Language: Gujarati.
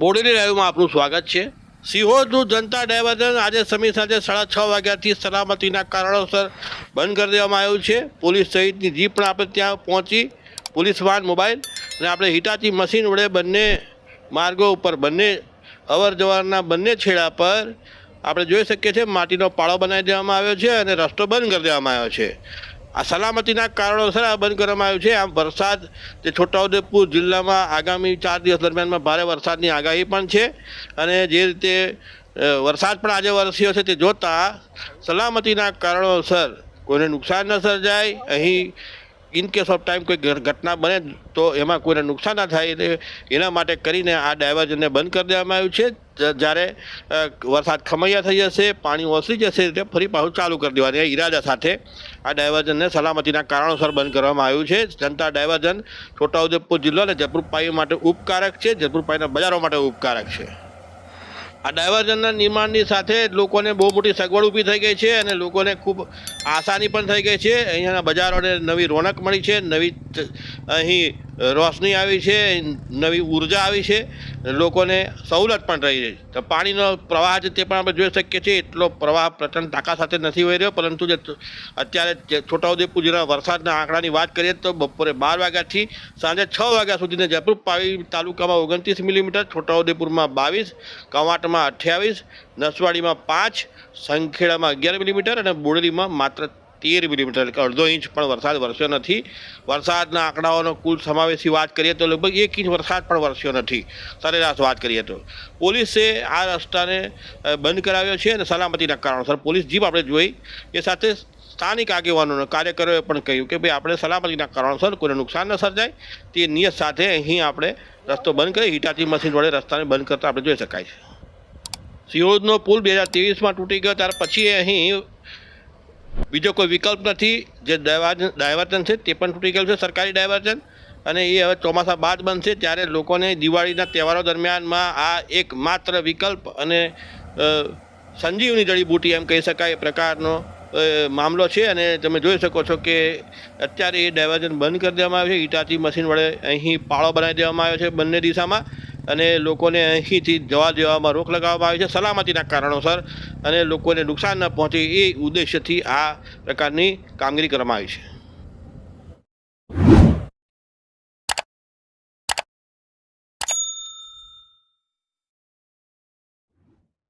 બોડેલી લાઈવમાં આપનું સ્વાગત છે. સિહોરનું જનતા ડાયવર્ઝન આજે સમી સાંજે સાડા છ વાગ્યાથી સલામતીના કારણોસર બંધ કરી દેવામાં આવ્યું છે. પોલીસ સહિતની જીપ પણ આપણે ત્યાં પહોંચી પોલીસ વાન મોબાઈલ અને આપણે હિટાચી મશીન વડે બંને માર્ગો ઉપર બંને અવર જવરના બંને છેડા પર આપણે જોઈ શકીએ છીએ માટીનો પાળો બનાવી દેવામાં આવ્યો છે અને રસ્તો બંધ કરી દેવામાં આવ્યો છે. આ સલામતીના કારણોસર આ બંધ કરવામાં આવ્યું છે. આમ વરસાદ જે છોટાઉદેપુર જિલ્લામાં આગામી ચાર દિવસ દરમિયાનમાં ભારે વરસાદની આગાહી પણ છે અને જે રીતે વરસાદ પણ આજે વરસ્યો છે તે જોતાં સલામતીના કારણોસર કોઈને નુકસાન ન સર્જાય. અહીં ઇન કેસ ઓફ ટાઈમ કોઈ ઘટના બને તો એમાં કોઈને નુકસાન ના થાય એના માટે કરીને આ ડાયવર્જનને બંધ કરી દેવામાં આવ્યું છે. જ્યારે વરસાદ ખમૈયા થઈ જશે, પાણી ઓસરી જશે, એટલે ફરી પાછું ચાલુ કરી દેવાની. ઈરાદા સાથે આ ડાયવર્જનને સલામતીના કારણોસર બંધ કરવામાં આવ્યું છે. જનતા ડાયવર્જન છોટાઉદેપુર જિલ્લો અને જયપુર પાઈ માટે ઉપકારક છે. જયપુર પાઈના બજારો માટે ઉપકારક છે. આ ડાયવર્ઝનના નિર્માણની સાથે લોકોને બહુ મોટી સગવડ ઊભી થઈ ગઈ છે અને લોકોને ખૂબ આસાની પણ થઈ ગઈ છે. અહીંયાના બજારોને નવી રોનક મળી છે. નવી અહીં રોશની આવી છે, નવી ઊર્જા આવી છે, લોકોને સવલત પણ રહી છે. તો પાણીનો પ્રવાહ છે તે પણ આપણે જોઈ શકીએ છીએ. એટલો પ્રવાહ પ્રચંડ તાકાત સાથે નથી વહી રહ્યો, પરંતુ જે અત્યારે છોટાઉદેપુર જિલ્લા વરસાદના આંકડાની વાત કરીએ તો બપોરે બાર વાગ્યાથી સાંજે છ વાગ્યા સુધીને જયપુર પાવી તાલુકામાં ઓગણત્રીસ મિલીમીટર, છોટાઉદેપુરમાં બાવીસ, કવાંટમાં અઠ્યાવીસ, નસવાડીમાં પાંચ, સંખેડામાં અગિયાર મિલીમીટર અને બોડેલીમાં માત્ર તેર મિલીમીટર એટલે અડધો ઇંચ પણ વરસાદ વરસ્યો નથી. વરસાદના આંકડાઓનો કુલ સમાવેશી વાત કરીએ તો લગભગ એક ઇંચ વરસાદ પણ વરસ્યો નથી. સરેરાશ વાત કરીએ તો. પોલીસે આ રસ્તાને બંધ કરાવ્યો છે અને સલામતીના કારણોસર પોલીસ જીપ આપણે જોઈ. એ સાથે સ્થાનિક આગેવાનોને, કાર્યકરોએ પણ કહ્યું કે ભાઈ, આપણે સલામતીના કારણોસર કોઈને નુકસાન ન સર્જાય. તે નિયત સાથે અહીં આપણે રસ્તો બંધ કરી, હિટાચી મશીન વડે રસ્તાને બંધ કરતા આપણે જોઈ શકાય છે. સિયોજનો પુલ બે હજાર ત્રેવીસમાં તૂટી ગયો, ત્યાર પછી અહીં બીજો કોઈ વિકલ્પ નથી, જે ડાયવર્જન છે તે પણ તૂટી ગયેલું છે, સરકારી ડાયવર્જન. અને એ હવે ચોમાસા બાદ બનશે ત્યારે લોકોને દિવાળીના તહેવારો દરમિયાનમાં આ એક માત્ર વિકલ્પ અને સંજીવની જડીબૂટી એમ કહી શકાય પ્રકારનો મામલો છે. અને તમે જોઈ શકો છો કે અત્યારે એ ડાયવર્જન બંધ કરી દેવામાં આવ્યું છે. ઈટાચી મશીન વડે અહીં પાળો બનાવી દેવામાં આવ્યો છે બંને દિશામાં. અને લોકોને અહીંથી જવા દેવામાં રોક લગાવવામાં આવી છે સલામતીના કારણોસર અને લોકોને નુકસાન ન પહોંચે એ ઉદ્દેશ્યથી આ પ્રકારની કામગીરી કરવામાં આવી છે.